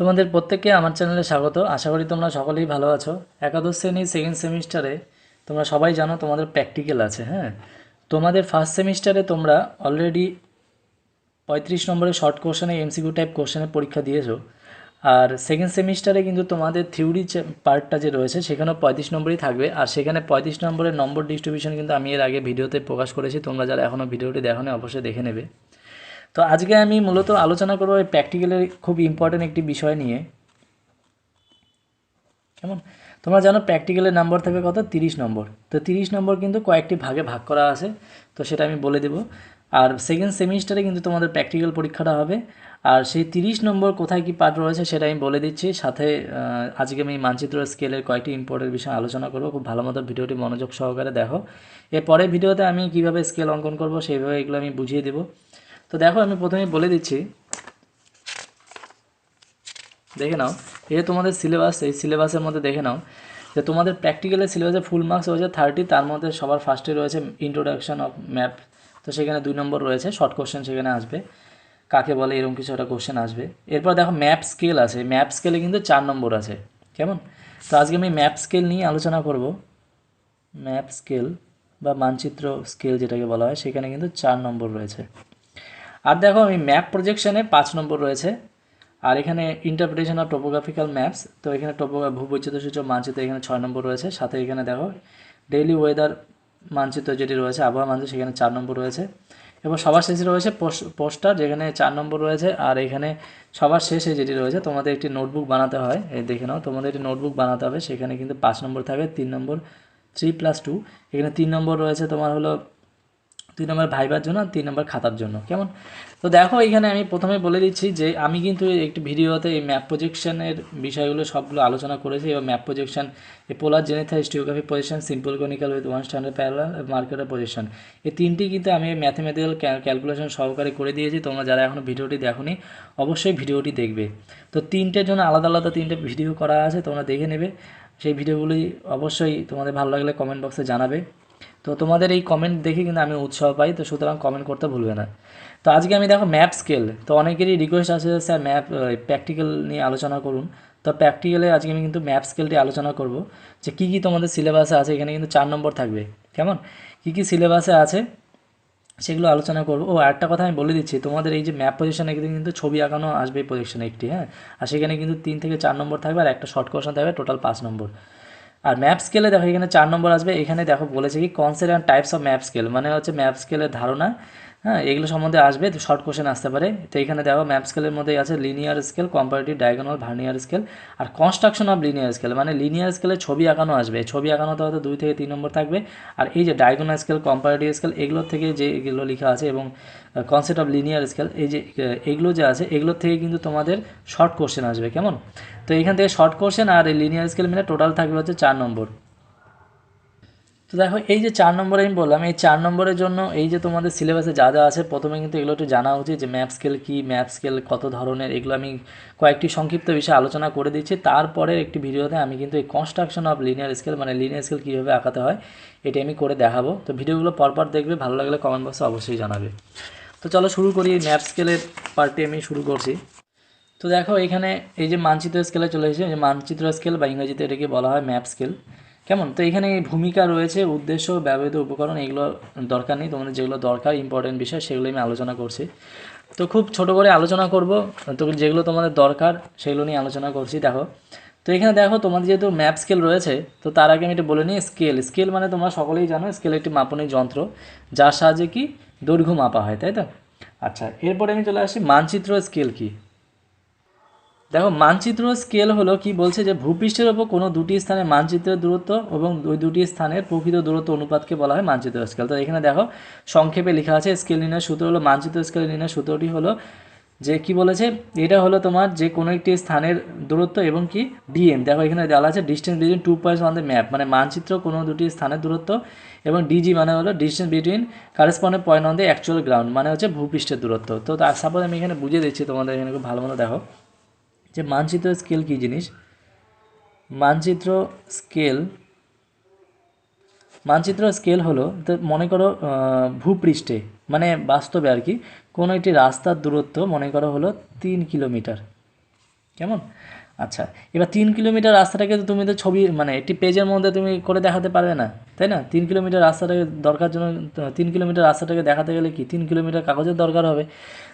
তোমাদের প্রত্যেককে আমার চ্যানেলে স্বাগত। আশা করি তোমরা সকলেই ভালো আছো। একাদশ শ্রেণির সেকেন্ড সেমিস্টারে তোমরা সবাই জানো তোমাদের প্র্যাকটিক্যাল আছে হ্যাঁ? তোমাদের ফার্স্ট সেমিস্টারে তোমরা অলরেডি পঁয়ত্রিশ নম্বরের শর্ট কোশ্চেনে এমসিকিউ টাইপ কোশ্চেনের পরীক্ষা দিয়েছ। আর সেকেন্ড সেমিস্টারে কিন্তু তোমাদের থিওরি পার্টটা যে রয়েছে, সেখানেও পঁয়ত্রিশ নম্বরই থাকবে। আর সেখানে পঁয়ত্রিশ নম্বরের নম্বর ডিস্ট্রিবিউশন কিন্তু আমি এর আগে ভিডিওতে প্রকাশ করেছি। তোমরা যারা এখনও ভিডিওটি দেখো অবশ্যই দেখে নেবে। তো আজকে আমি মূলত আলোচনা করব প্র্যাকটিক্যালের খুব ইম্পর্টেন্ট একটি বিষয় নিয়ে। কেমন? তোমরা জানো প্র্যাকটিক্যালের নাম্বার থাকে কত? তিরিশ নম্বর তো তিরিশ নম্বর কিন্তু কয়েকটি ভাগে ভাগ করা আছে, তো সেটা আমি বলে দেবো। আর সেকেন্ড সেমিস্টারে কিন্তু তোমাদের প্র্যাকটিক্যাল পরীক্ষাটা হবে। আর সেই তিরিশ নম্বর কোথায় কি পার্ট রয়েছে সেটা আমি বলে দিচ্ছি। সাথে আজকে আমি মানচিত্র স্কেলের কয়েকটি ইম্পর্টেন্ট বিষয় আলোচনা করব। খুব ভালো মতো ভিডিওটি মনোযোগ সহকারে দেখো। এর পরের ভিডিওতে আমি কীভাবে স্কেল অঙ্কন করব সেইভাবে এগুলো আমি বুঝিয়ে দেবো। তো দেখো আমি প্রথমে বলে দিচ্ছি। দেখে নাও, এই যে তোমাদের সিলেবাস এই সিলেবাসের মধ্যে দেখে নাও যে তোমাদের প্র্যাকটিক্যালের সিলেবাসে ফুল মার্কস রয়েছে থার্টি তার মধ্যে সবার ফার্স্টে রয়েছে ইন্ট্রোডাকশন অফ ম্যাপ তো সেখানে দুই নম্বর রয়েছে শর্ট কোশ্চেন সেখানে আসবে। কাকে বলে, এরকম কিছু একটা কোশ্চেন আসবে। এরপর দেখো ম্যাপ স্কেল আছে ম্যাপ স্কেলে কিন্তু চার নম্বর আছে, কেমন? তো আজকে আমি ম্যাপ স্কেল নিয়ে আলোচনা করব। ম্যাপ স্কেল বা মানচিত্র স্কেল যেটাকে বলা হয়, সেখানে কিন্তু চার নম্বর রয়েছে। আর দেখো আমি ম্যাপ প্রজেকশনে পাঁচ নম্বর রয়েছে। আর এখানে ইন্টারপ্রিটেশন অফ টোপোগ্রাফিক্যাল ম্যাপস তো এখানে টোপো ভূবৈচিত্র সূচক মানচিত্র এখানে ছয় নম্বর রয়েছে। সাথে এখানে দেখো ডেইলি ওয়েদার মানচিত্র যেটি রয়েছে, আবহাওয়া মানচিত্র, সেখানে চার নম্বর রয়েছে। এবং সবার শেষে রয়েছে পোস্টার যেখানে চার নম্বর রয়েছে। আর এখানে সবার শেষে যেটি রয়েছে, তোমাদের একটি নোটবুক বানাতে হয়। এই দেখে নাও, তোমাদের একটি নোটবুক বানাতে হবে। সেখানে কিন্তু পাঁচ নম্বর থাকবে, তিন নম্বর থ্রি প্লাস টু এখানে তিন নম্বর রয়েছে তোমার হলো দুই নম্বর ভাইবার জন্য তিন নম্বর খাতার জন্য, কেমন? তো দেখো এখানে আমি প্রথমে বলে দিচ্ছি যে আমি কিন্তু একটি ভিডিওতে এই ম্যাপ প্রজেকশনের বিষয়গুলো সবগুলো আলোচনা করেছি এবং ম্যাপ প্রজেকশন, এই polar zenithal stereographic position, simple conical with one standard parallel মার্কেটের পজিশন। এই তিনটি কিন্তু আমি ম্যাথমেটিক্যাল ক্যালকুলেশন সহকারে করে দিয়েছি, তোমরা যারা এখনও ভিডিওটি দেখোনি, অবশ্যই ভিডিওটি দেখবে। তো তিনটের জন্য আলাদা আলাদা তিনটে ভিডিও করা আছে, তোমরা দেখে নেবে। সেই ভিডিওগুলি অবশ্যই তোমাদের ভালো লাগলে কমেন্ট বক্সে জানাবে। তো তোমাদের এই কমেন্ট দেখে কিন্তু আমি উৎসাহ পাই, তো সুতরাং কমেন্ট করতে ভুলবে না। তো আজকে আমি দেখো ম্যাপ স্কেল তো অনেকেরই রিকোয়েস্ট আছে স্যার ম্যাপ প্র্যাকটিক্যাল নিয়ে আলোচনা করুন। তো প্র্যাকটিক্যালে আজকে আমি কিন্তু ম্যাপ স্কেলটি আলোচনা করব যে, কী কী তোমাদের সিলেবাসে আছে, এখানে কিন্তু চার নম্বর থাকবে। কেমন? কী কী সিলেবাসে আছে, সেগুলো আলোচনা করব। ও একটা কথা আমি বলে দিচ্ছি, তোমাদের এই যে ম্যাপ পজিশনে কিন্তু ছবি আঁকানো আসবে এই একটি হ্যাঁ? আর সেখানে কিন্তু তিন থেকে চার নম্বর থাকবে আর একটা শর্ট কোশ্চেন থাকবে টোটাল পাঁচ নম্বর। আর ম্যাপ স্কেলে দেখো, এখানে চার নম্বর আসবে, এখানে দেখো বলেছে কি and types of map scale মানে হচ্ছে ম্যাপ স্কেলের ধারণা। হ্যাঁ এগুলো সম্বন্ধে আসবে শর্ট কোশ্চেন আসতে পারে। তো এখানে দেখো ম্যাপ স্কেলের মধ্যে আছে linear scale comparative diagonal vernier scale R construction of linear scale মানে লিনিয়ার স্কেলে ছবি আঁকানো আসবে। ছবি আঁকানোতে হয়তো দুই থেকে তিন নম্বর থাকবে। আর এই যে ডায়াগোনাল স্কেল কম্পারেটিভ স্কেল এগুলোর থেকে যে এগুলো লেখা আছে এবং কনসেপ্ট অফ লিনিয়ার স্কেল এই যে এগুলো যে আছে, এগুলোর থেকে কিন্তু তোমাদের শর্ট কোশ্চেন আসবে, কেমন? তো এখান থেকে শর্ট কোশ্চেন আর এই লিনিয়ার স্কেল মিলে টোটাল থাকবে হচ্ছে চার নম্বর। তো দেখো, এই যে চার নম্বরে আমি বললাম, এই চার নম্বরের জন্য এই যে তোমাদের সিলেবাসে যা যা আছে, প্রথমে কিন্তু এগুলো একটু জানা উচিত যে ম্যাপ স্কেল কী ম্যাপ স্কেল কত ধরনের, এগুলো আমি কয়েকটি সংক্ষিপ্ত বিষয়ে আলোচনা করে দিচ্ছি। তারপরে একটি ভিডিওতে আমি কিন্তু এই কনস্ট্রাকশন অফ লিনিয়ার স্কেল মানে লিনিয়ার স্কেল কীভাবে আঁকাতে হয়, এটি আমি করে দেখাবো। তো ভিডিওগুলো পরপর দেখবে, ভালো লাগলে কমেন্ট বক্সে অবশ্যই জানাবে। তো চলো শুরু করি ম্যাপ স্কেলের পার্টি আমি শুরু করছি। তো দেখো, এখানে এই যে মানচিত্র স্কেলে চলে এসেছে যে মানচিত্র স্কেল বা ইংরেজিতে এটাকে বলা হয় ম্যাপ স্কেল কেমন? তো এখানে ভূমিকা রয়েছে, উদ্দেশ্য, ব্যবহৃত উপকরণ, এগুলো দরকার নেই, তোমাদের যেগুলো দরকার ইম্পর্টেন্ট বিষয় সেগুলো আমি আলোচনা করছি। তো খুব ছোট করে আলোচনা করব, তো যেগুলো তোমাদের দরকার, সেগুলো নিয়ে আলোচনা করছি, দেখো। তো এখানে দেখো, তোমাদের যেহেতু ম্যাপ স্কেল রয়েছে, তো তার আগে আমি এটা বলে নিই স্কেল স্কেল মানে তোমরা সকলেই জানো স্কেল একটি মাপনী যন্ত্র, যার সাহায্যে কি? দৈর্ঘ্য মাপা হয়, তাই তো? আচ্ছা এরপরে আমি চলে আসি, মানচিত্র স্কেল কি? দেখো, মানচিত্র স্কেল হলো কি বলছে যে ভূপৃষ্ঠের ওপর কোনো দুটি স্থানের মানচিত্রের দূরত্ব এবং ওই দুটি স্থানের প্রকৃত দূরত্ব অনুপাতকে বলা হয় মানচিত্র স্কেল তো এখানে দেখো, সংক্ষেপে লেখা আছে স্কেল নির্ণয় সূত্র হলো, মানচিত্র স্কেল নির্ণয় সূত্রটি হলো যে কি বলেছে, এটা হলো তোমার যে কোনো একটি স্থানের দূরত্ব এবং কি ডিএম দেখো, এখানে দেওয়া আছে distance between two points on the map মানে মানচিত্র কোনো দুটি স্থানের দূরত্ব এবং ডিজি মানে হলো distance between correspondent point on the actual ground মানে হচ্ছে ভূপৃষ্ঠের দূরত্ব। তো তার সাপোজ আমি এখানে বুঝিয়ে দিচ্ছি, তোমাদের এখানে খুব ভালো মতো দেখো। যে মানচিত্র স্কেল কী জিনিস? মানচিত্র স্কেল মানচিত্র স্কেল হলো, তো মনে করো ভূপৃষ্ঠে মানে বাস্তবে আর কি, কোনো একটি রাস্তার দূরত্ব মনে করো হলো তিন কিলোমিটার। কেমন? আচ্ছা এবার তিন কিলোমিটার রাস্তাটাকে তো তুমি তো ছবি মানে একটি পেজের মধ্যে তুমি করে দেখাতে পারবে না, তাই না? তিন কিলোমিটার রাস্তাটাকে দরকার জন্য, তিন কিলোমিটার রাস্তাটাকে দেখাতে গেলে কি তিন কিলোমিটার কাগজের দরকার হবে?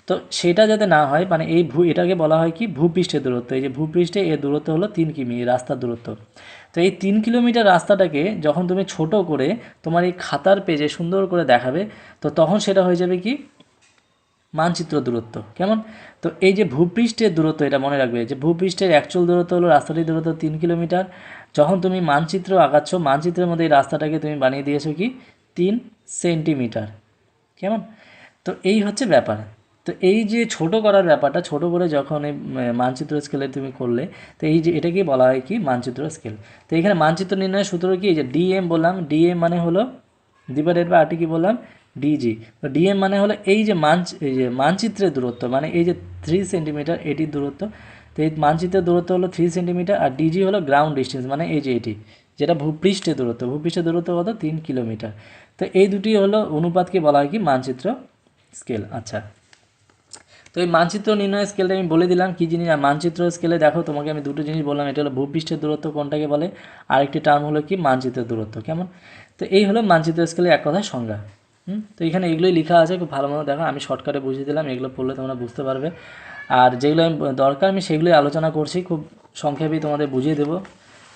তো সেটা যাতে না হয় মানে এই ভূ, এটাকে বলা হয় কি? ভূপৃষ্ঠের দূরত্ব। এই যে ভূপৃষ্ঠে এর দূরত্ব হলো তিন কিমি রাস্তার দূরত্ব। তো এই তিন কিলোমিটার রাস্তাটাকে যখন তুমি ছোট করে তোমার এই খাতার পেজে সুন্দর করে দেখাবে, তো তখন সেটা হয়ে যাবে কি? মানচিত্র দূরত্ব। কেমন? তো এই যে ভূপৃষ্ঠের দূরত্ব, এটা মনে রাখবে, যে ভূপৃষ্ঠের অ্যাকচুয়াল দূরত্ব হলো রাস্তাটির দূরত্ব তিন কিলোমিটার। যখন তুমি মানচিত্র আঁকাচ্ছ, মানচিত্রের মধ্যে এই রাস্তাটাকে তুমি বানিয়ে দিয়েছ কি? তিন সেন্টিমিটার। কেমন? তো এই হচ্ছে ব্যাপার। তো এই যে ছোট করার ব্যাপারটা, ছোট করে যখন এই মানচিত্র স্কেলে তুমি করলে, তো এই যে এটাকেই বলা হয় কি? মানচিত্র স্কেল তো এখানে মানচিত্র নির্ণয়ের সূত্র কি? এই যে ডিএম বললাম ডিএম মানে হলো ডিভাইডেড বা আরটি কি বললাম? ডিজি তো ডিএম মানে হলো এই যে মানচ এই যে মানচিত্রের দূরত্ব মানে এই যে থ্রি সেন্টিমিটার এটির দূরত্ব। তো এই মানচিত্রের দূরত্ব হলো থ্রি সেন্টিমিটার আর ডিজি হলো গ্রাউন্ড ডিস্টেন্স মানে এই যে এটি, যেটা ভূপৃষ্ঠের দূরত্ব। ভূপৃষ্ঠের দূরত্ব কত? তিন কিলোমিটার। তো এই দুটি হলো অনুপাতকে বলা হয় কি? মানচিত্র স্কেল আচ্ছা। তো এই মানচিত্র নির্ণয় স্কেলটা আমি বলে দিলাম, কী জিনিস? আর মানচিত্র স্কেলে দেখো, তোমাকে আমি দুটো জিনিস বললাম, এটা হলো ভূপৃষ্ঠের দূরত্ব, কোনটাকে বলে? আরেকটি টার্ম হলো কি? মানচিত্রের দূরত্ব। কেমন? তো এই হলো মানচিত্র স্কেলে এক কথায় সংজ্ঞা। হুম? তো এখানে এগুলোই লেখা আছে, খুব ভালো মতো দেখো। আমি শর্টকাটে বুঝিয়ে দিলাম, এগুলো পড়লে তোমরা বুঝতে পারবে। আর যেগুলো আমি, দরকার, আমি সেগুলোই আলোচনা করছি, খুব সংক্ষেপেই তোমাদের বুঝিয়ে দেবো,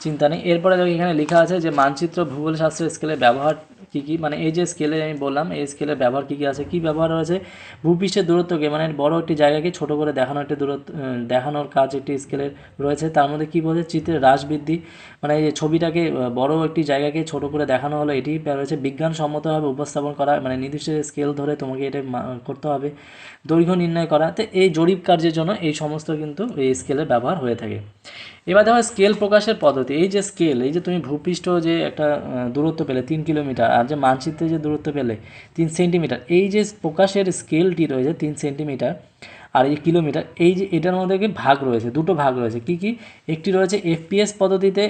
চিন্তা নেই। এরপরে দেখো এখানে লেখা আছে যে, মানচিত্র ভূগোল শাস্ত্রের স্কেলের ব্যবহার কী কী মানে এই যে স্কেলে আমি বললাম, এই স্কেলের ব্যবহার কী কী আছে, কী ব্যবহার রয়েছে? ভূপৃষ্ঠের দূরত্বকে মানে বড় একটি জায়গাকে ছোট করে দেখানো একটি দূরত্ব দেখানোর কাজ একটি স্কেলের রয়েছে। তার মধ্যে কী বলছে? চিত্রের হ্রাস বৃদ্ধি। মানে এই যে ছবিটাকে বড় একটি জায়গাকে ছোট করে দেখানো হলো, এটি রয়েছে বিজ্ঞানসম্মতভাবে উপস্থাপন করা মানে নির্দিষ্ট স্কেল ধরে তোমাকে এটা করতে হবে। দৈর্ঘ্য নির্ণয় করা। তো এই জরিপ কার্যের জন্য এই সমস্ত কিন্তু এই স্কেলের ব্যবহার হয়ে থাকে। এবার দেখো স্কেল প্রকাশের পদ্ধতি। এই যে স্কেল এই যে তুমি ভূপৃষ্ঠ যে একটা দূরত্ব পেলে, তিন কিলোমিটার আর যে মানচিত্রে যে দূরত্ব পেলে তিন সেন্টিমিটার। এই যে প্রকাশের স্কেলটি রয়েছে তিন সেন্টিমিটার আর এই কিলোমিটার, এই যে এটার মধ্যে ভাগ রয়েছে? দুটো ভাগ রয়েছে। কি কি? একটি রয়েছে এফপিএস পদ্ধতিতে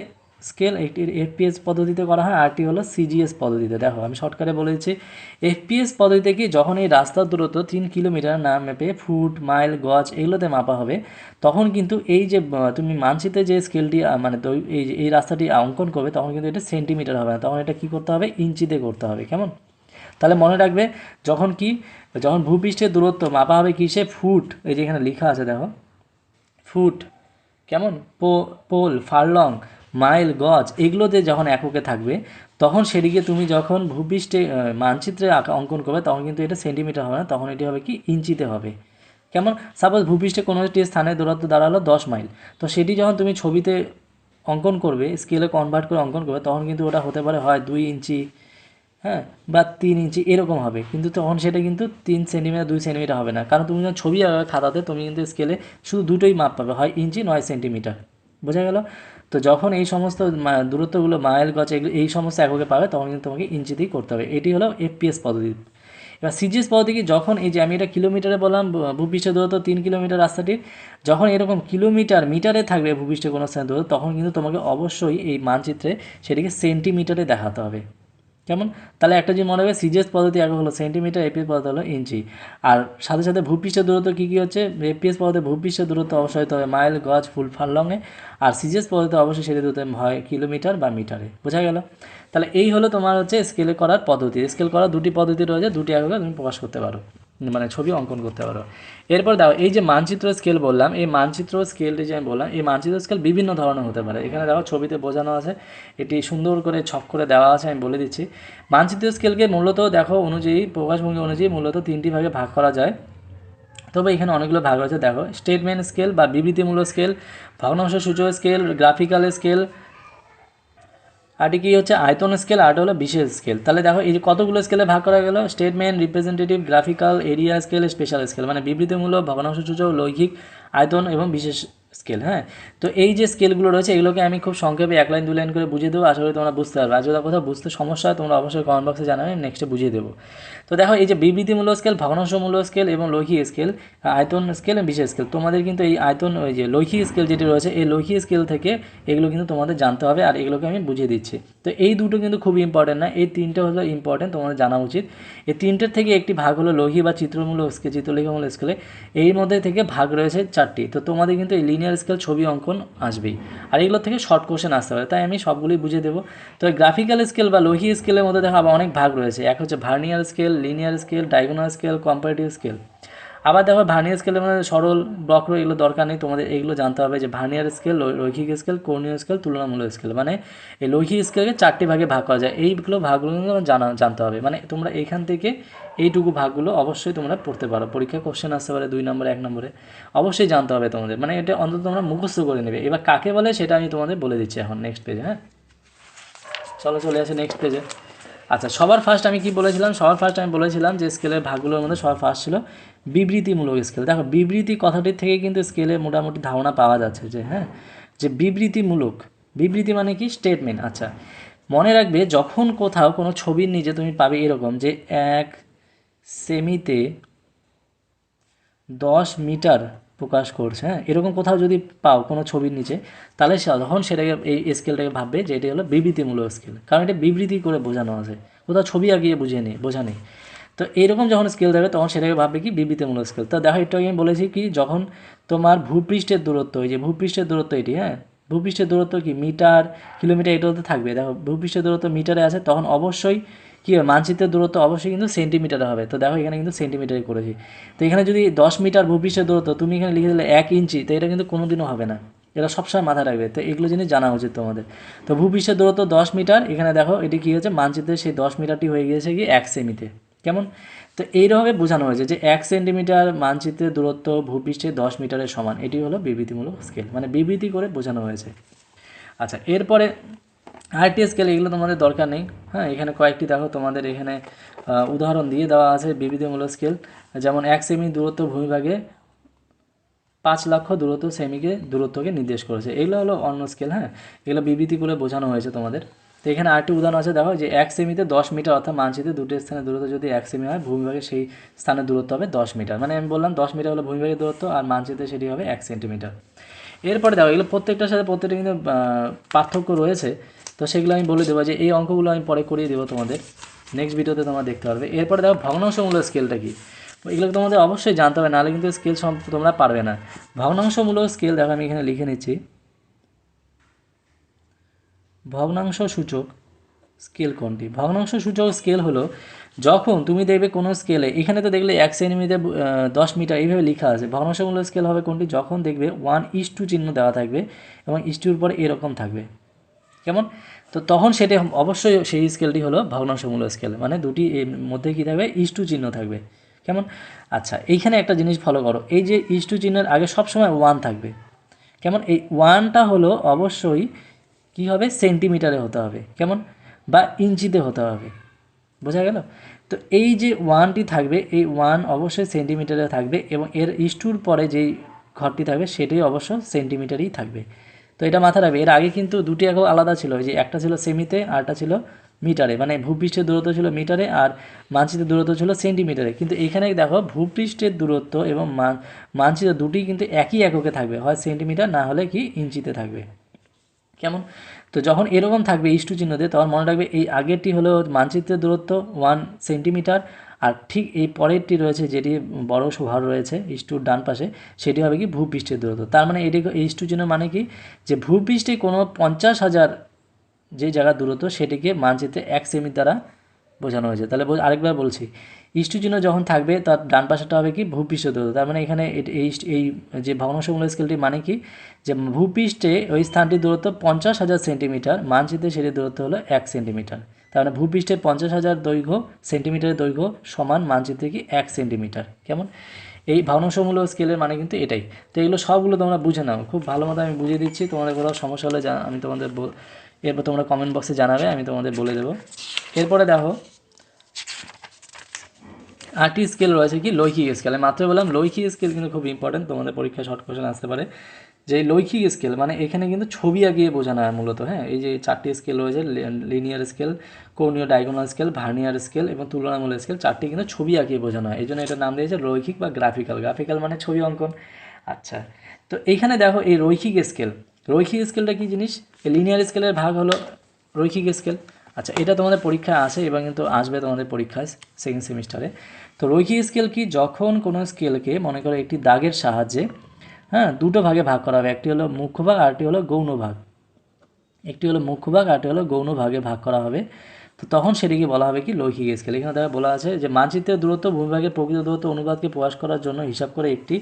স্কেল একটি এফপিএস পদ্ধতিতে করা হয় আরটি হলো সিজিএস পদ্ধতিতে। দেখো, আমি শর্টকাটে বলে দিচ্ছি। এফপিএস পদ্ধতিতে কি যখন এই রাস্তার দূরত্ব তিন কিলোমিটার না মেপে ফুট, মাইল, গজ এগুলোতে মাপা হবে, তখন কিন্তু এই যে তুমি মানচিত্রে যে স্কেলটি মানে এই এই রাস্তাটি অঙ্কন করবে, তখন কিন্তু এটা সেন্টিমিটার হবে না। তখন এটা কি করতে হবে? ইঞ্চিতে করতে হবে। কেমন? তাহলে মনে রাখবে, যখন কি, যখন ভূপৃষ্ঠের দূরত্ব মাপা হবে কিসে? ফুট। এই যে এখানে লেখা আছে, দেখো। ফুট। কেমন? পো, পোল, ফারলং। মাইল গজ, এগুলোতে যখন এককে থাকবে, তখন সেটিকে তুমি যখন ভূপৃষ্ঠে মানচিত্রে আঁকা, অঙ্কন করবে, তখন কিন্তু এটা সেন্টিমিটার হবে না, তখন এটি হবে কি ইঞ্চিতে হবে। কেমন? সাপোজ ভূপৃষ্ঠে কোনো একটি স্থানে দূরত্ব দাঁড়াল দশ মাইল, তো সেটি যখন তুমি ছবিতে অঙ্কন করবে স্কেলে কনভার্ট করে অঙ্কন করবে, তখন কিন্তু ওটা হতে পারে হয় দুই ইঞ্চি হ্যাঁ বা তিন ইঞ্চি, এরকম হবে। কিন্তু তখন সেটা কিন্তু তিন সেন্টিমিটার দুই সেন্টিমিটার হবে না। কারণ তুমি যখন ছবি খাতাতে, তুমি কিন্তু স্কেলে শুধু দুটোই মাপ পাবে, হয় ইঞ্চি, নয় সেন্টিমিটার বোঝা গেল? তো যখন এই সমস্ত দূরত্বগুলো মাইল গজ এই সমস্ত এককে পাবে, তখন কিন্তু তোমাকে ইঞ্চিতেই করতে হবে। এটি হলো এফপিএস পদ্ধতি। এবার সিজিএস পদ্ধতি কি? যখন এই যে আমি এটা কিলোমিটারে বললাম ভূপৃষ্ঠ দূরত্ব তিন কিলোমিটার রাস্তাটির, যখন এরকম কিলোমিটার, মিটারে থাকবে ভূপৃষ্ঠে কোনো স্থানে দূরত্ব, তখন কিন্তু তোমাকে অবশ্যই এই মানচিত্রে সেটিকে সেন্টিমিটারে দেখাতে হবে। কেমন? তাহলে একটা জিনিস মনে হবে সিজিএস পদ্ধতি আগে হলো, সেন্টিমিটার এপিএস পদ্ধতি হলো ইঞ্চি। আর সাথে সাথে ভূপৃষ্ঠের দূরত্ব কী কী হচ্ছে? এপিএস পদ্ধতি ভূপৃষ্ঠের দূরত্ব অবশ্যই হতে হবে মাইল, গজ, ফুল, ফারলংয়ে। আর সিজিএস পদ্ধতি অবশ্যই সেটি দূরত্ব হয় কিলোমিটার বা মিটারে। বোঝা গেল? তাহলে এই হলো তোমার হচ্ছে স্কেলে করার পদ্ধতি। স্কেল করার দুটি পদ্ধতি রয়েছে, দুটি আগে তুমি প্রকাশ করতে পারো। মানে ছবি অঙ্কন করতে পারো। এরপর দাও, এই যে মানচিত্র স্কেল বললাম, এই মানচিত্র স্কেলটি যে আমি বললাম, এই মানচিত্র স্কেল বিভিন্ন ধরনের হতে পারে। এখানে দেখো, ছবিতে বোঝানো আছে, এটি সুন্দর করে ছক করে দেওয়া আছে, আমি বলে দিচ্ছি। মানচিত্র স্কেলকে মূলত দেখো অনুযায়ী প্রকাশভঙ্গি অনুযায়ী মূলত তিনটি ভাগে ভাগ করা যায়। তবে এখানে অনেকগুলো ভাগ রয়েছে, দেখো। স্টেটমেন্ট স্কেল বা বিবৃতিমূলক স্কেল ভগ্নাংশ সূচক স্কেল গ্রাফিক্যাল স্কেল আরটি কি হচ্ছে আয়তন স্কেল আর হলো বিশেষ স্কেল তাহলে দেখো, এই কতগুলো স্কেলে ভাগ করা গেল? Statement representative graphical area scale special scale মানে বিবৃতিমূলক, ভগ্নাংশ সূচক লৈখিক আয়তন এবং বিশেষ স্কেল হ্যাঁ? তো এই যে স্কেলগুলো রয়েছে, এগুলোকে আমি খুব সংক্ষেপে এক লাইন দু লাইন করে বুঝিয়ে দেবো। আশা করি তোমরা বুঝতে পারবে। আর যদি কোথাও বুঝতে সমস্যা হয়, তোমরা অবশ্যই কমেন্ট বক্সে জানাবে নেক্সটে বুঝিয়ে দেবো। তো দেখো, এই যে বিবৃতিমূলক স্কেল ভগ্নাংশমূলক স্কেল এবং লৈখিক স্কেল আয়তন স্কেল এবং বিশেষ স্কেল তোমাদের কিন্তু এই আয়তন, ওই যে লৈখিক স্কেল যেটি রয়েছে, এই লৈখিক স্কেল থেকে এগুলো কিন্তু তোমাদের জানতে হবে আর এগুলোকে আমি বুঝিয়ে দিচ্ছি। তো এই দুটো কিন্তু খুব ইম্পর্টেন্ট না, এই তিনটে হলো ইম্পর্টেন্ট তোমাদের জানা উচিত। এই তিনটের থেকে একটি ভাগ হলো লোহি বা চিত্রমূলক স্কেল চিত্রলেখামূলক স্কেলে এর মধ্যে থেকে ভাগ রয়েছে চারটি। তো তোমাদের কিন্তু এই লিনিয়ার স্কেল ছবি অঙ্কন আসবেই। আর এগুলো থেকে শর্ট কোশ্চেন আসতে পারে, তাই আমি সবগুলি বুঝিয়ে দেবো। তো গ্রাফিক্যাল স্কেল বা লোহি স্কেলের মধ্যে দেখো আবার অনেক ভাগ রয়েছে। এক হচ্ছে vernier scale linear scale diagonal scale comparative scale আবার দেখো ভার্নিয়ার স্কেলের মানে সরল বক্র এগুলো দরকার নেই, তোমাদের এগুলো জানতে হবে যে ভার্নিয়ার স্কেল রৈখিক স্কেল কর্ণীয় স্কেল তুলনামূলক স্কেল মানে এই লৈখিক স্কেলকে চারটি ভাগে ভাগ করা যায়। এইগুলো ভাগগুলো জানা, জানতে হবে। মানে তোমরা এখান থেকে এইটুকু ভাগগুলো অবশ্যই তোমরা পড়তে পারো। পরীক্ষা কোশ্চেন আসতে পারে দুই নম্বরে, এক নম্বরে। অবশ্যই জানতে হবে তোমাদের। মানে এটা অন্তত তোমরা মুখস্থ করে নেবে। এবার কাকে বলে সেটা আমি তোমাদের বলে দিচ্ছি এখন নেক্সট পেজে হ্যাঁ? চলো চলে আসে নেক্সট পেজে আচ্ছা সবার ফার্স্ট আমি কি বলেছিলাম? সবার ফার্স্ট আমি বলেছিলাম যে স্কেলের ভাগগুলোর মধ্যে সবার ফার্স্ট ছিল বিবৃতিমূলক স্কেল দেখো, বিবৃতি কথাটির থেকে কিন্তু স্কেলে মোটামুটি ধারণা পাওয়া যাচ্ছে যে হ্যাঁ যে বিবৃতিমূলক, বিবৃতি মানে কি? স্টেটমেন্ট আচ্ছা মনে রাখবে যখন কোথাও কোনো ছবির নিচে তুমি পাবে এরকম যে এক সেমিতে দশ মিটার প্রকাশ করছে হ্যাঁ? এরকম কোথাও যদি পাও কোনো ছবির নিচে, তাহলে তখন সেটাকে, এই স্কেলটাকে ভাববে যে এটা হলো বিবৃতিমূলক স্কেল কারণ এটা বিবৃতি করে বোঝানো আছে। কোথাও ছবি আঁকিয়ে বুঝিয়ে নেই, বোঝা নেই। তো এইরকম যখন স্কেল দেবে তখন সেটাকে ভাববে কি বিবৃতিমূলক স্কেল তো দেখো একটু আমি বলেছি কি, যখন তোমার ভূপৃষ্ঠের দূরত্ব, এই যে ভূপৃষ্ঠের দূরত্ব এটি হ্যাঁ? ভূপৃষ্ঠের দূরত্ব কি, মিটার, কিলোমিটার এটাও তো থাকবে। দেখো, ভূপৃষ্ঠের দূরত্ব মিটারে আছে, তখন অবশ্যই কী হবে? মানচিত্রের দূরত্ব অবশ্যই কিন্তু সেন্টিমিটারে হবে। তো দেখো এখানে কিন্তু সেন্টিমিটারে করেছি। তো এখানে যদি দশ মিটার ভূপৃষ্ঠের দূরত্ব, তুমি এখানে লিখে দিলে এক ইঞ্চি, তো এটা কিন্তু কোনোদিনও হবে না। এটা সবসময় মাথায় রাখবে। তো এগুলো জিনিস জানা উচিত তোমাদের। তো ভূপৃষ্ঠের দূরত্ব দশ মিটার এখানে দেখো এটি কী হচ্ছে মানচিত্রে সেই দশ মিটারটি হয়ে গিয়েছে কি? এক সেমিতে কেমন? তো এইভাবে বোঝানো হয়েছে যে এক সেন্টিমিটার মানচিত্রের দূরত্ব ভূপৃষ্ঠে দশ মিটারের সমান। এটি হলো বিবৃতিমূলক স্কেল মানে বিবৃতি করে বোঝানো হয়েছে। আচ্ছা এরপরে আরটি স্কেল এগুলো তোমাদের দরকার নেই। হ্যাঁ এখানে কয়েকটি দেখো, তোমাদের এখানে উদাহরণ দিয়ে দেওয়া আছে বিবৃতিমূলক স্কেল যেমন এক সেমি দূরত্ব ভূমিভাগে পাঁচ লক্ষ দূরত্ব সেমিকে দূরত্বকে নির্দেশ করেছে। এগুলো হলো অন্য স্কেল হ্যাঁ? এগুলো বিবৃতি করে বোঝানো হয়েছে তোমাদের। তো এখানে আরেকটি উদাহরণ আছে, দেখো, যে এক সেমিতে দশ মিটার, অর্থাৎ মানচিত্রে দুটো স্থানের দূরত্ব যদি এক সেমি হয়, ভূমিভাগে সেই স্থানের দূরত্ব হবে দশ মিটার। মানে আমি বললাম দশ মিটার হলো ভূমিভাগের দূরত্ব আর মানচিত্রে সেটি হবে এক সেন্টিমিটার এরপরে দেখো, এগুলো প্রত্যেকটার সাথে প্রত্যেকটা কিন্তু পার্থক্য রয়েছে। তো সেগুলো আমি বলে দেবো যে এই অঙ্কগুলো আমি পরে করিয়ে দেবো তোমাদের। নেক্সট ভিডিওতে তোমরা দেখতে পারবে। এরপরে দেখো ভগ্নাংশমূলক স্কেলটা কি? এগুলো তোমাদের অবশ্যই জানতে হবে, নাহলে কিন্তু স্কেল তোমরা পারবে না। ভগ্নাংশমূলক স্কেল দেখো, আমি এখানে লিখে নিচ্ছি। ভগ্নাংশ সূচক স্কেল কোনটি? ভগ্নাংশ সূচক স্কেল হলো যখন তুমি দেখবে কোনো স্কেলে এখানে তো দেখলে এক সেন্টিমিটার দশ মিটার এইভাবে লেখা আছে। ভগ্নাংশমূলক স্কেল হবে কোনটি? যখন দেখবে ওয়ান ইস টু চিহ্ন দেওয়া থাকবে এবং ইস টুর পরে এরকম থাকবে। কেমন? তো তখন সেটা অবশ্যই সেই স্কেলটি হলো ভগ্নাংশমূলক স্কেল মানে দুটি এর মধ্যে কী থাকবে? ইস টু চিহ্ন থাকবে। কেমন? আচ্ছা এইখানে একটা জিনিস ফলো করো। এই যে ইস টু চিহ্নের আগে সবসময় ওয়ান থাকবে। কেমন? এই ওয়ানটা হলো অবশ্যই কী হবে? সেন্টিমিটারে হতে হবে। কেমন? বা ইঞ্চিতে হতে হবে। বোঝা গেল? তো এই যে ওয়ানটি থাকবে, এই ওয়ান অবশ্যই সেন্টিমিটারে থাকবে এবং এর ইস্টুর পরে যেই ঘরটি থাকবে, সেটাই অবশ্য সেন্টিমিটারেই থাকবে। তো এটা মাথায় রাখবে। এর আগে কিন্তু দুটি একক আলাদা ছিল যে একটা ছিল সেমিতে আরটা ছিল মিটারে মানে ভূপৃষ্ঠের দূরত্ব ছিল মিটারে আর মানচিত্রের দূরত্ব ছিল সেন্টিমিটারে কিন্তু এখানে দেখো ভূপৃষ্ঠের দূরত্ব এবং মান মানচিত্র দুটি কিন্তু একই এককে থাকবে, হয় সেন্টিমিটার না হলে কি ইঞ্চিতে থাকবে। কেমন? তো যখন এরকম থাকবে ইস্টু চিহ্ন দিয়ে তখন মনে রাখবে এই আগেরটি হলো মানচিত্রের দূরত্ব ওয়ান সেন্টিমিটার আর ঠিক এই পরেরটি রয়েছে যেটি বড় ঘর রয়েছে, ইস্টুর ডান পাশে, সেটি হবে কি ভূপৃষ্ঠের দূরত্ব। তার মানে এটি ইস্টু চিহ্ন মানে কি? যে ভূপৃষ্ঠে কোনো পঞ্চাশ হাজার যে জায়গার দূরত্ব, সেটিকে মানচিত্রে এক সেমি দ্বারা বোঝানো হয়েছে। তাহলে আরেকবার বলছি ইস্টু চিহ্ন যখন থাকবে, তার ডান পাশেটা হবে কি? ভূপৃষ্ঠ দূরত্ব। তার মানে এখানে এই যে ভগ্নাংশমূলক স্কেলটি মানে কি? যে ভূপৃষ্ঠে ওই স্থানটির দূরত্ব পঞ্চাশ হাজার সেন্টিমিটার, মানচিত্রে সেটির দূরত্ব হলো এক সেন্টিমিটার। তার মানে ভূপৃষ্ঠে পঞ্চাশ হাজার দৈর্ঘ্য সেন্টিমিটারের দৈর্ঘ্য সমান মানচিত্রে কি এক সেন্টিমিটার। কেমন? এই ভগ্নাংশমূলক স্কেলের মানে কিন্তু এটাই। তো এগুলো সবগুলো তোমরা বুঝে নাও। খুব ভালো মতো আমি বুঝিয়ে দিচ্ছি। তোমাদের কোথাও সমস্যা হলে আমি তোমাদের এরপর তোমরা কমেন্ট বক্সে জানাবে, আমি তোমাদের বলে দেবো। এরপরে দেখো আটটি স্কেল রয়েছে কি? লৈখিক স্কেল আমি মাত্র বললাম লৈখিক স্কেল কিন্তু খুব ইম্পর্টেন্ট তোমাদের পরীক্ষায় শর্ট কোশ্চেন আসতে পারে। যে লৈখিক স্কেল মানে এখানে কিন্তু ছবি আঁকিয়ে বোঝানো হয় মূলত হ্যাঁ? এই যে চারটি স্কেল রয়েছে লিনিয়ার স্কেল কর্ণীয় ডায়াগোনাল স্কেল ভার্নিয়ার স্কেল এবং তুলনামূলক স্কেল চারটি কিন্তু ছবি আঁকিয়ে বোঝানো হয়। এই জন্য এটার নাম দিয়েছে রৈখিক বা গ্রাফিক্যাল গ্রাফিক্যাল মানে ছবি অঙ্কন। আচ্ছা তো এইখানে দেখো এই রৈখিক স্কেল রৈখিক স্কেলটা কি জিনিস? এই লিনিয়ার স্কেলের ভাগ হলো রৈখিক স্কেল আচ্ছা এটা তোমাদের পরীক্ষায় আসে এবং কিন্তু আসবে তোমাদের পরীক্ষায় সেকেন্ড সেমিস্টারে তো রৈখিক স্কেল কি? যখন কোনো স্কেলকে মনে করো একটি দাগের সাহায্যে হ্যাঁ দুটো ভাগে ভাগ করা হবে। একটি হলো মুখ্য ভাগ আরটি হলো গৌণ ভাগ একটি হলো মুখ্য ভাগ আরটি হলো গৌণ ভাগে ভাগ করা হবে। তো তখন সেটিকে বলা হবে কি লৈখিক স্কেল এখানে দেখা বলা আছে যে মানচিত্রের দূরত্ব ভূমিভাগের প্রকৃত দূরত্ব অনুপাতকে প্রকাশ করার জন্য হিসাব করে একটি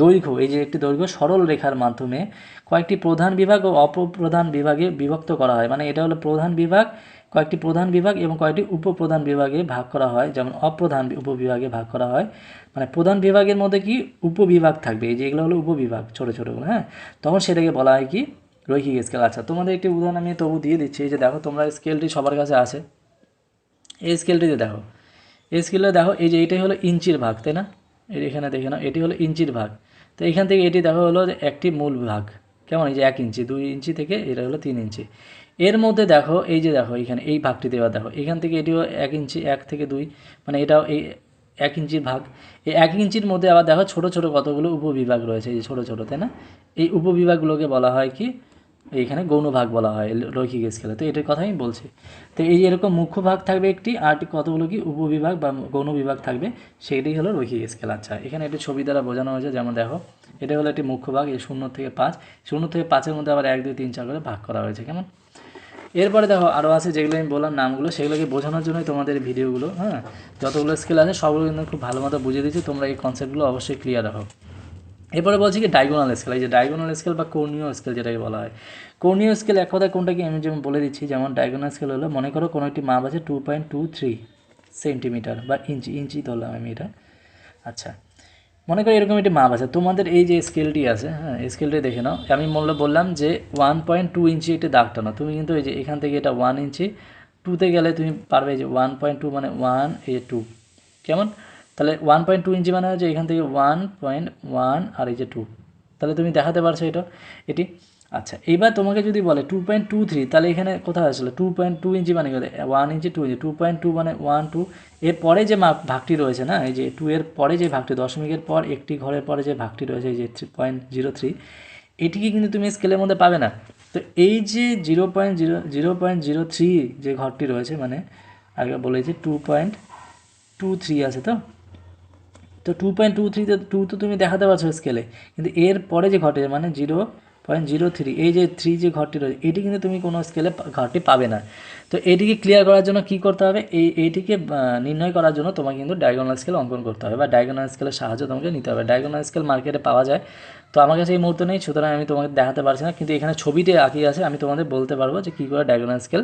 দৈর্ঘ্য, এই যে একটি দৈর্ঘ্য সরল রেখার মাধ্যমে কয়েকটি প্রধান বিভাগ ও অপ্রধান বিভাগে বিভক্ত করা হয়। মানে এটা হলো প্রধান বিভাগ কয়েকটি প্রধান বিভাগ এবং কয়েকটি উপপ্রধান বিভাগে ভাগ করা হয়। যেমন অপ্রধান উপবিভাগে ভাগ করা হয়। মানে প্রধান বিভাগের মধ্যে কি উপবিভাগ থাকবে? এই যে এগুলো হলো উপবিভাগ, ছোটো ছোটোগুলো হ্যাঁ? তখন সেটাকে বলা হয় কি? রৈখিক স্কেল আচ্ছা তোমাদের একটি উদাহরণ আমি তবু দিয়ে দিচ্ছি। এই যে দেখো, তোমরা স্কেলটি সবার কাছে আছে। এই স্কেলটিতে দেখো। এই স্কেলে দেখো, এই যে এটাই হলো ইঞ্চির ভাগ, তাই না? এখানে দেখে নাও, এটি হলো ইঞ্চির ভাগ। তো এখান থেকে এটি দেখো হলো একটি মূল ভাগ। কেমন? এই যে এক ইঞ্চি, দুই ইঞ্চি থেকে এটা হলো তিন ইঞ্চি। এর মধ্যে দেখো, এই যে দেখো, এখানে এই ভাগটি দেওয়া দেখো। এখান থেকে এটিও এক ইঞ্চি, এক থেকে দুই মানে এটাও এই এক ইঞ্চির ভাগ। এই এক ইঞ্চির মধ্যে আবার দেখো, ছোট ছোট কতগুলো উপবিভাগ রয়েছে, এই ছোটো ছোটো, তাই না? এই উপবিভাগগুলোকে বলা হয় কি? এইখানে গৌণ ভাগ বলা হয় রৈখিক স্কেলে। তো এটার কথাই বলছি। তো এই এরকম মুখ্য ভাগ থাকবে একটি, আর কতগুলো কি? উপবিভাগ বা গৌণ বিভাগ থাকবে সেইটাই হলো রৈখিক স্কেল। আচ্ছা এখানে একটি ছবি দ্বারা বোঝানো হয়েছে, যেমন দেখো, এটা হলো একটি মুখ্য ভাগ, এই শূন্য থেকে পাঁচ। শূন্য থেকে পাঁচের মধ্যে আবার এক, দুই, তিন, চার করে ভাগ করা হয়েছে, কেমন? এরপরে দেখো আরও আছে যেগুলো আমি বললাম নামগুলো, সেগুলোকে বোঝানোর জন্যই তোমাদের ভিডিওগুলো হ্যাঁ? যতগুলো স্কেল আছে সবগুলো কিন্তু খুব ভালো মতো বুঝিয়ে দিচ্ছি তোমরা এই কনসেপ্টগুলো অবশ্যই ক্লিয়ার রাখো। এরপরে বলছি কি ডায়গোনাল স্কেল এই যে ডায়গোনাল স্কেল বা কর্ণীয় স্কেল যেটাকে বলা হয়। কর্ণীয় স্কেল এক কথায় কোনটা কি আমি যেমন বলে দিচ্ছি, যেমন ডায়গোনাল স্কেল হলো মনে করো কোনো একটি মাপ আছে two point two three centimetre বা ইঞ্চি ইঞ্চি ধরলাম আমি এটা। আচ্ছা। মনে করি এরকম একটি মাপ আছে। তোমাদের এই যে স্কেলটি আছে হ্যাঁ স্কেলটি দেখে নাও। আমি মূল্য বললাম যে ওয়ান পয়েন্ট টু ইঞ্চি একটি দাগ টানো। তুমি কিন্তু এই যে এখান থেকে এটা ওয়ান ইঞ্চি টুতে গেলে তুমি পারবে যে ওয়ান পয়েন্ট টু মানে ওয়ান এ টু কেমন? তাহলে ওয়ান পয়েন্ট টু ইঞ্চি মানে হচ্ছে এখান থেকে ওয়ান পয়েন্ট ওয়ান আর এই যে টু তাহলে তুমি দেখাতে পারছ এটা, এটি। আচ্ছা এইবার তোমাকে যদি বলে টু পয়েন্ট টু থ্রি তাহলে এখানে কোথায় আসলে? টু পয়েন্ট টু ইঞ্চি মানে one inch two inch. Two point two মানে ওয়ান টু এর পরে যে ভাগটি রয়েছে না, এই যে টু এর পরে যে ভাগটি, দশমিকের পর একটি ঘরের পরে যে ভাগটি রয়েছে, এই যে থ্রি পয়েন্ট জিরো থ্রি এটিকে কিন্তু তুমি স্কেলের মধ্যে পাবে না। তো এই যে zero point zero zero point zero three যে ঘরটি রয়েছে মানে আগে বলেছি টু পয়েন্ট টু থ্রি আছে তো? তো টু পয়েন্ট টু থ্রিতে টু তো তুমি দেখাতে পারছ স্কেলে কিন্তু এর পরে যে ঘটে মানে জিরো পয়েন্ট জিরো থ্রি এই যে থ্রি যে ঘরটি রয়েছে, এটি কিন্তু তুমি কোনো স্কেলে ঘরটি পাবে না। তো এটিকে ক্লিয়ার করার জন্য কি করতে হবে? এই এইটিকে নির্ণয় করার জন্য তোমাকে কিন্তু ডায়াগোনাল স্কেল অঙ্কন করতে হবে বা ডায়াগোনাল স্কেলের সাহায্য তোমাকে নিতে হবে। ডায়াগোনাল স্কেল মার্কেটে পাওয়া যায়। তো আমার কাছে এই মুহূর্তে নেই, সুতরাং আমি তোমাকে দেখাতে পারছি না, কিন্তু এখানে ছবিতে আঁকিয়ে আছে, আমি তোমাদের বলতে পারব যে কী করে ডায়াগোনাল স্কেল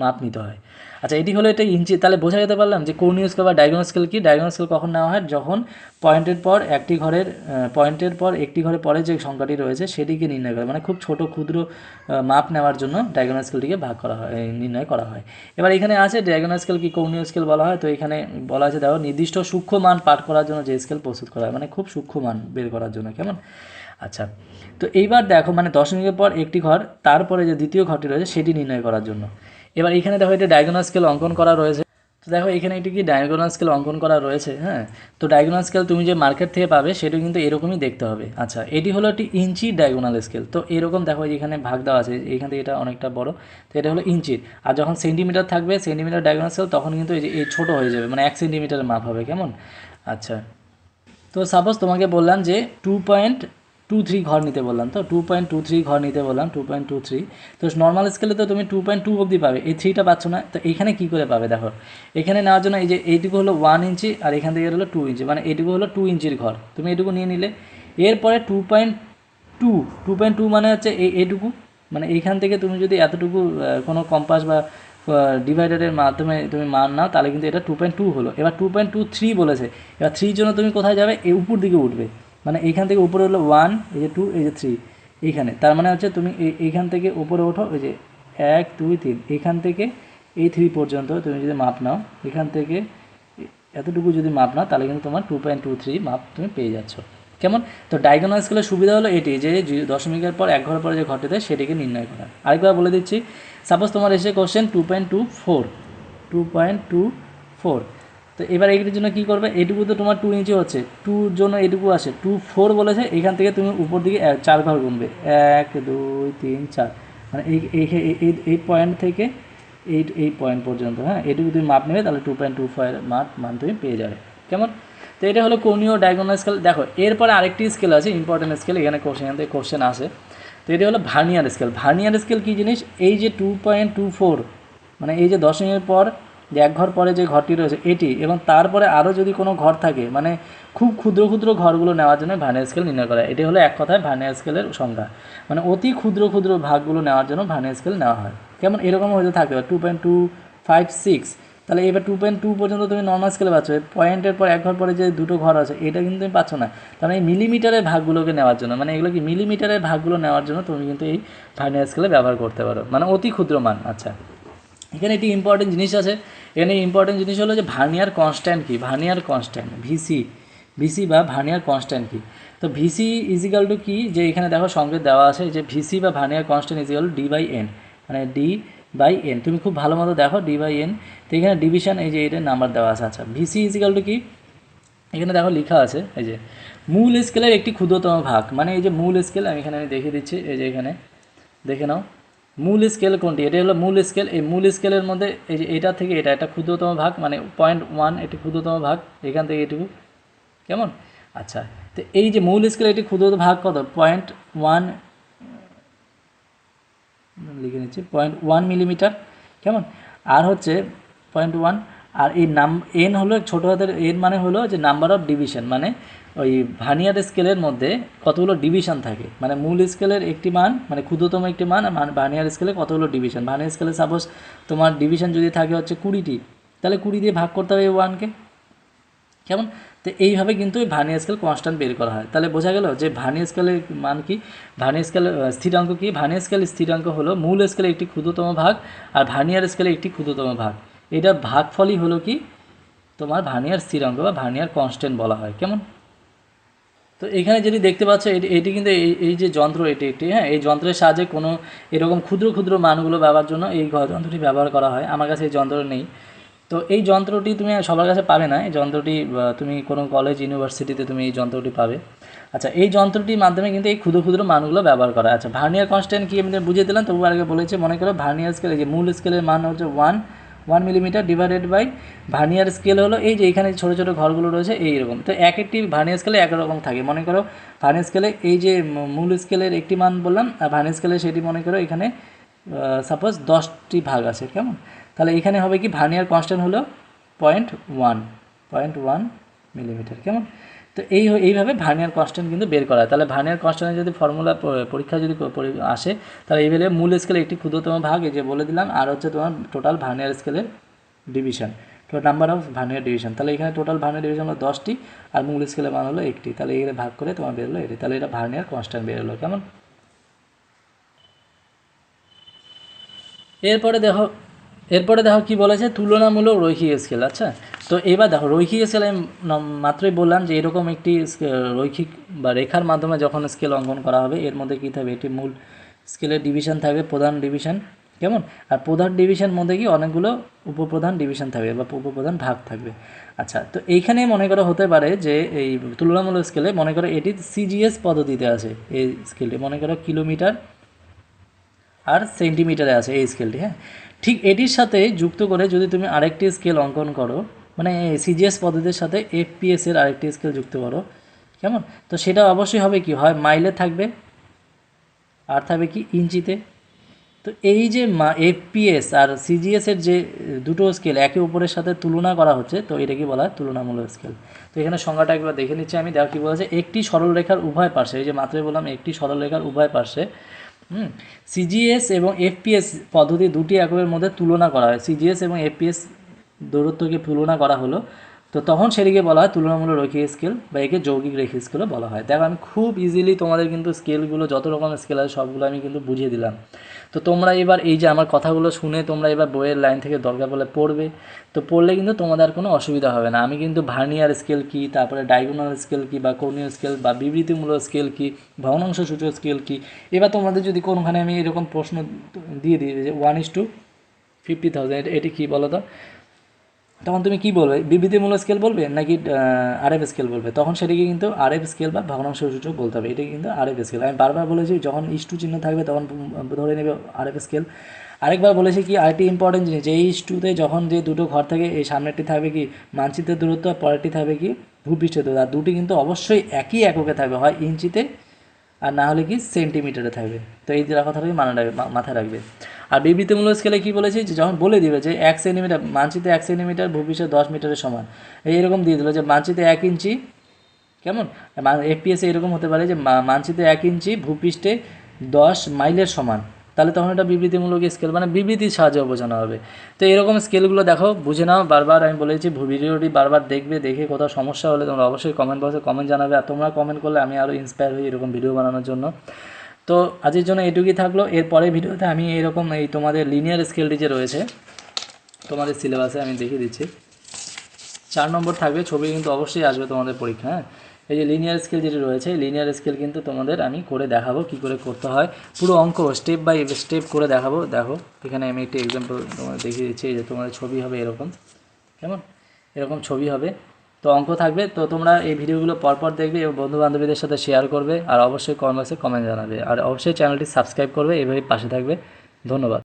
মাপ নিতে হয়। আচ্ছা এটি হলো এটা ইঞ্চি, তাহলে বোঝা যেতে পারলাম যে কর্ণীয় স্কেল বা ডায়াগোনাল স্কেল কি? ডায়াগোনাল স্কেল কখন নেওয়া হয়? যখন পয়েন্টের পর একটি ঘরের পয়েন্টের পর একটি ঘরের পরে যে সংখ্যাটি রয়েছে সেটিকে নির্ণয় করে মানে খুব ছোট, ক্ষুদ্র মাপ নেওয়ার জন্য ডায়াগোনাল স্কেলটিকে ভাগ করা হয় নির্ণয় করা হয়। এবার এখানে আছে ডায়াগোনাল স্কেল কি কর্ণীয় স্কেল বলা হয়? তো এখানে বলা আছে, দেখো, নির্দিষ্ট সূক্ষ্ম মান পাঠ করার জন্য যে স্কেল প্রস্তুত করা হয় মানে খুব সূক্ষ্ম মান বের করার জন্য, কেমন? আচ্ছা তো এইবার দেখো মানে দশমিকের পর একটি ঘর, তারপরে যে দ্বিতীয় ঘরটি রয়েছে সেটি নির্ণয় করার জন্য। এবার এখানে দেখো এটা ডায়াগোনাল স্কেল অঙ্কন করা রয়েছে। তো দেখো এখানে একটি কি ডায়াগোনাল স্কেল অঙ্কন করা রয়েছে হ্যাঁ? তো ডায়াগোনাল স্কেল তুমি যে মার্কেট থেকে পাবে সেটা কিন্তু এরকমই দেখতে হবে। আচ্ছা এটি হলো একটি ইঞ্চি ডায়াগোনাল স্কেল তো এরকম দেখো এখানে ভাগ দেওয়া আছে এখান থেকে এটা অনেকটা বড়। তো এটা হলো ইঞ্চির আর যখন সেন্টিমিটার থাকবে সেন্টিমিটার ডায়াগোনাল স্কেল তখন কিন্তু এই যে এই ছোটো হয়ে যাবে মানে এক সেন্টিমিটারের মাপ হবে, কেমন? আচ্ছা। তো সাপোজ তোমাকে বললাম যে টু পয়েন্ট টু থ্রি ঘর নিতে বললাম তো টু পয়েন্ট টু থ্রি ঘর নিতে বললাম টু পয়েন্ট টু থ্রি তো নর্মাল স্কেলে তো তুমি টু পয়েন্ট টু অবধি পাবে, এই থ্রিটা পাচ্ছ না, তো এখানে কী করে পাবে দেখো, এখানে নেওয়ার জন্য এই যে এইটুকু হলো ওয়ান ইঞ্চি আর এখান থেকে হলো টু ইঞ্চি মানে এইটুকু হলো টু ইঞ্চির ঘর, তুমি এটুকু নিয়ে নিলে। এরপরে two point two two point two মানে হচ্ছে এই এইটুকু মানে এইখান থেকে তুমি যদি এতটুকু কোনো কম্পাস বা ডিভাইডারের মাধ্যমে তুমি মান নাও, তাহলে কিন্তু এটা টু পয়েন্ট টু হলো। এবার টু পয়েন্ট টু থ্রি বলেছে, এবার থ্রির জন্য তুমি কোথায় যাবে, এই উপর দিকে উঠবে। মানে এইখান থেকে উপরে হলো ওয়ান এই যে টু এই যে থ্রি এইখানে। তার মানে হচ্ছে তুমি এইখান থেকে উপরে ওঠো, ওই যে এক, দুই, তিন, এইখান থেকে এই থ্রি পর্যন্ত তুমি যদি মাপ নাও, এখান থেকে এতটুকু যদি মাপ নাও, তাহলে কিন্তু তোমার টু পয়েন্ট টু থ্রি মাপ তুমি পেয়ে যাচ্ছ। কেমন? তো ডায়াগোনাল সুবিধা হলো এটি, যে দশমিকের পর এক ঘরের পরে যে ঘটে দেয় সেটিকে নির্ণয় করা। আরেকবার বলে দিচ্ছি সাপোজ তোমার এসে question two point two four two point two four তো এবার এইটির জন্য কী করবে? এটুকু তো তোমার টু ইঞ্চি হচ্ছে। টুর জন্য এটুকু আসে। টু ফোর বলেছে, এখান থেকে তুমি উপর দিকে চার ঘর গুনবে। এক, দুই, তিন, চার। মানে এই এই পয়েন্ট থেকে এই এই পয়েন্ট পর্যন্ত হ্যাঁ? এটুকু তুমি মাপ নেবে, তাহলে টু পয়েন্ট টু ফাইভ মাপ, মান তুমি পেয়ে যাবে। কেমন? তো এটা হলো কোনীয় ডায়াগোনাল স্কেল দেখো, এরপরে আরেকটি স্কেল আছে ইম্পর্টেন্ট স্কেল এখানে কোশ্চেন থেকে কোশ্চেন আসে। তো এটা হলো ভার্নিয়ার স্কেল ভার্নিয়ার স্কেল কী জিনিস? এই যে টু পয়েন্ট টু ফোর মানে এই যে দশমিকের পর যে এক ঘর পরে যে ঘরটি রয়েছে, এটি এবং তারপরে আরও যদি কোনো ঘর থাকে মানে খুব ক্ষুদ্র ক্ষুদ্র ঘরগুলো নেওয়ার জন্য ভার্নিয়ার স্কেল নির্ণয় করা হয়। এটি হলো এক কথায় ভার্নিয়ার স্কেলের সংখ্যা মানে অতি ক্ষুদ্র ক্ষুদ্র ভাগগুলো নেওয়ার জন্য ভার্নিয়ার স্কেল নেওয়া হয়। কেমন? এরকম হয়তো থাকতে পারে। Two point two five six তাহলে এবার টু পয়েন্ট টু পর্যন্ত তুমি নর্মাল স্কেলে পাচ্ছ। পয়েন্টের পর এক ঘর পরে যে দুটো ঘর আছে, এটা কিন্তু তুমি পাচ্ছ না। মানে এই মিলিমিটারের ভাগগুলোকে নেওয়ার জন্য মানে এগুলো কি মিলিমিটারের ভাগগুলো নেওয়ার জন্য তুমি কিন্তু এই ভার্নিয়ার স্কেলে ব্যবহার করতে পারো। মানে অতি ক্ষুদ্র মান। আচ্ছা। এখানে একটি ইম্পর্টেন্ট জিনিস আছে। এখানে ইম্পর্টেন্ট জিনিস হলো যে ভার্নিয়ার কনস্ট্যান্ট কি? ভার্নিয়ার কনস্ট্যান্ট ভিসি ভিসি বা ভার্নিয়ার কনস্ট্যান্ট কি? তো ভিসি ইজিক্যাল টু কি? যে এখানে দেখো সংকেত দেওয়া আছে যে ভিসি বা vernier constant is equal D by N মানে ডি বাই এন তুমি খুব ভালো মতো দেখো ডি বাই এন তো এখানে ডিভিশন এই যে এটার নাম্বার দেওয়া আছে। আচ্ছা ভিসি ইজিক্যাল টু কি? এখানে দেখো লেখা আছে, এই যে মূল স্কেলের একটি ক্ষুদ্রতম ভাগ। মানে এই যে মূল স্কেল আমি এখানে আমি দেখিয়ে দিচ্ছি, এই যে এখানে, দেখে নাও। মূল স্কেল কোনটি? এটা হলো মূল স্কেল এই মূল স্কেলের মধ্যে এই যে এটা থেকে এটা একটা ক্ষুদ্রতম ভাগ মানে পয়েন্ট ওয়ান একটি ক্ষুদ্রতম ভাগ, এখান থেকে এটুকু। কেমন? আচ্ছা তো এই যে মূল স্কেল একটি ক্ষুদ্রতম ভাগ কত? পয়েন্ট ওয়ান লিখে নিচ্ছি পয়েন্ট ওয়ান মিলিমিটার কেমন? আর হচ্ছে পয়েন্ট ওয়ান আর এই নাম এন হলো ছোটো হাতের এন মানে হলো যে নাম্বার অফ ডিভিশন মানে ওই ভানিয়ার স্কেলের মধ্যে কতগুলো ডিভিশন থাকে। মানে মূল স্কেলের একটি মান মানে ক্ষুদ্রতম একটি মান আর মান- ভানিয়ার স্কেলে কতগুলো ডিভিশন ভানিয়ার স্কেলে সাপোজ তোমার ডিভিশন যদি থাকে হচ্ছে কুড়িটি তাহলে কুড়ি দিয়ে ভাগ করতে হবে এই ওয়ানকে কেমন? তো এইভাবে কিন্তু এই ভার্নিয়ার স্কেল কনস্ট্যান্ট বের করা হয়। তাহলে বোঝা গেল যে ভার্নিয়ার স্কেলের মান কি? ভার্নিয়ার স্কেলের আহ, স্থিরাঙ্ক কি? ভার্নিয়ার স্কেল স্থিরাঙ্ক হলো মূল স্কেলের একটি ক্ষুদ্রতম ভাগ আর ভার্নিয়ার স্কেলের একটি ক্ষুদ্রতম ভাগ। এটার ভাগফলই হলো কি? তোমার ভার্নিয়ার স্থিরাঙ্ক বা ভার্নিয়ার কনস্ট্যান্ট বলা হয়, কেমন? তো এখানে যেটি দেখতে পাচ্ছ, এটি এটি কিন্তু এই যে যন্ত্র, এটি একটি হ্যাঁ? এই যন্ত্রের সাহায্যে কোনো এরকম ক্ষুদ্র ক্ষুদ্র মানগুলো ব্যবহার জন্য এই যন্ত্রটি ব্যবহার করা হয়। আমার কাছে এই যন্ত্র নেই। তো এই যন্ত্রটি তুমি সবার কাছে পাবে না। এই যন্ত্রটি তুমি কোনো কলেজ ইউনিভার্সিটিতে তুমি এই যন্ত্রটি পাবে। আচ্ছা এই যন্ত্রটির মাধ্যমে কিন্তু এই ক্ষুদ্র ক্ষুদ্র মানগুলো ব্যবহার করা। আচ্ছা ভার্নিয়ার কনস্ট্যান্ট কি আমি বুঝিয়ে দিলাম? তবু আগে বলেছে, মনে করো ভার্নিয়ার স্কেল যে মূল স্কেলের মান হচ্ছে one one millimetre divided by vernier scale হলো এই যে এখানে ছোটো ছোটো ঘরগুলো রয়েছে এইরকম তো এক একটি ভার্নিয়ার স্কেলে এক রকম থাকে। মনে করো ভার্নিয়ার স্কেলে এই যে মূল স্কেলের একটি মান বললাম, আর ভার্নিয়ার স্কেলে সেটি মনে করো এখানে সাপোজ দশটি ভাগ আছে, কেমন? তাহলে এখানে হবে কি ভার্নিয়ার কনস্ট্যান্ট হলো point one point one millimetre কেমন? তো এই এইভাবে ভার্নিয়ার কনস্ট্যান্ট কিন্তু বের করা হয়। তাহলে ভার্নিয়ার কনস্ট্যান্টের যদি ফর্মুলা পরীক্ষা যদি আসে, তাহলে এই বেলে মূল স্কেলে একটি ক্ষুদ্রতম ভাগ, এই যে বলে দিলাম, আর হচ্ছে তোমার টোটাল ভার্নিয়ার স্কেলের ডিভিশন তো নাম্বার অফ ভার্নিয়ার ডিভিশন তাহলে এখানে টোটাল ভার্নিয়ার ডিভিশন হলো দশটি, আর মূল স্কেলের মান হলো একটি। তাহলে এখানে ভাগ করে তোমার বেরোলো এটি। তাহলে এটা ভার্নিয়ার কনস্ট্যান্ট বেরোলো কেমন? এরপরে দেখো এরপরে দেখো কি বলেছে, তুলনামূলক রৈখিক স্কেল আচ্ছা? তো এবার দেখো, রৈখিক স্কেল আমি মাত্রই বললাম যে এরকম একটি রৈখিক বা রেখার মাধ্যমে যখন স্কেল অঙ্কন করা হবে, এর মধ্যে কী থাকবে? এটি মূল স্কেলের ডিভিশন থাকবে, প্রধান ডিভিশন কেমন? আর প্রধান ডিভিশন মধ্যে কি অনেকগুলো উপপ্রধান ডিভিশন থাকবে বা উপপ্রধান ভাগ থাকবে। আচ্ছা তো এইখানে মনে করা হতে পারে যে এই তুলনামূলক স্কেলে মনে করো এটি সিজিএস পদ্ধতিতে আছে, এই স্কেলটি মনে করো কিলোমিটার আর সেন্টিমিটারে আছে এই স্কেলটি হ্যাঁ? ঠিক এটির সাথে যুক্ত করে যদি তুমি আরেকটি স্কেল অঙ্কন করো মানে সিজিএস পদ্ধতির সাথে এফপিএস এর আরেকটি স্কেল যুক্ত করো, কেমন? তো সেটা অবশ্যই হবে কি? হয় মাইলে থাকবে, আর থাকবে কি? ইঞ্চিতে। তো এই যে মা এফপিএস আর সিজিএস এর যে দুটো স্কেল একে অপরের সাথে তুলনা করা হচ্ছে, তো এটাকে বলা হয়? তুলনামূলক স্কেল। তো এখানে সংজ্ঞাটা একবার দেখে নিচ্ছি আমি। দেখো কি বলেছে, একটি সরলরেখার উভয় পার্শ্বে, এই যে মাত্রই বললাম, একটি সরলরেখার উভয় পার্শ্বে হুম সিজিএস এবং এফপিএস পদ্ধতি দুটি এককের মধ্যে তুলনা করা হয়। সিজিএস এবং এফপিএস দূরত্বকে তুলনা করা হলো। তো তখন সেটিকে বলা হয় তুলনামূলক রৈখিক স্কেল বা একে যৌগিক রেখিক স্কেলও বলা হয়। দেখো, আমি খুব ইজিলি তোমাদের কিন্তু স্কেলগুলো, যত রকমের স্কেল আছে সবগুলো আমি কিন্তু বুঝিয়ে দিলাম। তো তোমরা এবার এই যে আমার কথাগুলো শুনে তোমরা এবার বইয়ের লাইন থেকে দরকার পড়লে পড়বে। তো পড়লে কিন্তু তোমাদের আর কোনো অসুবিধা হবে না। আমি কিন্তু ভার্নিয়ার স্কেল কি, তারপরে ডায়াগোনাল স্কেল কি, বা কর্ণীয় স্কেল বা বিবৃতিমূলক স্কেল কি ভগ্নাংশ সূচক স্কেল কি, এবার তোমাদের যদি কোনোখানে আমি এরকম প্রশ্ন দিয়ে দিই যে one is two fifty thousand এটি কী বলো তো তখন তুমি কি বলবে? বিবৃতিমূলক স্কেল বলবে নাকি আরএফ স্কেল বলবে? তখন সেটিকে কিন্তু আরএফ স্কেল বা ভগ্নাংশ সূচক বলতে হবে। এটাকে কিন্তু আরএফ স্কেল আমি বারবার বলেছি, যখন ইস্টু চিহ্ন থাকবে তখন ধরে নেবে আরএফ স্কেল আরেকবার বলেছি কি, আরেকটি ইম্পর্টেন্ট জিনিস, যে ইস্টুতে যখন যে দুটো ঘর থাকে, এই সামনেরটি থাকবে কি, মানচিত্রের দূরত্ব আর পরেরটি থাকবে কি, ভূপৃষ্ঠের দৈর্ঘ্য আর দুটি কিন্তু অবশ্যই একই এককে থাকবে, হয় ইঞ্চিতে আর না হলে কি সেন্টিমিটারে থাকবে। তো এই দুটা কথাটাই মানা রাখবে মাথায় রাখবে। আর বিবৃতিমূলক স্কেলে কী বলেছি? যে যখন বলে দিবে যে এক সেন্টিমিটার মানচিত্রে এক সেন্টিমিটার ভূপৃষ্ঠে দশ মিটারের সমান। এইরকম দিয়ে দিল যে মানচিত্রে এক ইঞ্চি, কেমন? এফপিএসে এরকম হতে পারে যে মানচিত্রে এক ইঞ্চি, ভূপৃষ্ঠে দশ মাইলের সমান। তাহলে তখন এটা বিবৃতিমূলক স্কেল মানে বিবৃতির সাহায্যে বোঝানো হবে। তো এরকম স্কেলগুলো দেখো, বুঝে নাও। বারবার আমি বলেছি ভিডিওটি বারবার দেখবে, দেখে কোথাও সমস্যা হলে তোমরা অবশ্যই কমেন্ট বক্সে কমেন্ট জানাবে। আর তোমরা কমেন্ট করলে আমি আরও ইন্সপায়ার হই এরকম ভিডিও বানানোর জন্য। তো আজকের জন্য এটুকুই থাকল। এরপরে ভিডিওতে আমি এরকম এই তোমাদের লিনিয়ার স্কেলটি যে রয়েছে, তোমাদের সিলেবাসে আমি দেখিয়ে দিচ্ছি। চার নম্বর থাকবে, ছবি কিন্তু অবশ্যই আসবে তোমাদের পরীক্ষা হ্যাঁ? এই যে লিনিয়ার স্কেল যেটি রয়েছে লিনিয়ার স্কেল কিন্তু তোমাদের আমি করে দেখাবো কি করে করতে হয়। পুরো অঙ্ক স্টেপ বাই স্টেপ করে দেখাবো। দেখো, এখানে আমি একটি এক্সাম্পল তোমাদের দেখিয়ে দিচ্ছি, এই যে তোমাদের ছবি হবে এরকম, কেমন? এরকম ছবি হবে। তো অঙ্ক থাকবে। তো তোমরা এই ভিডিওগুলো পরপর দেখবে এবং বন্ধু বান্ধবীদের সাথে শেয়ার করবে। আর অবশ্যই কমেন্ট বক্সে কমেন্ট জানাবে। আর অবশ্যই চ্যানেলটি সাবস্ক্রাইব করবে। এভাবেই পাশে থাকবে। ধন্যবাদ।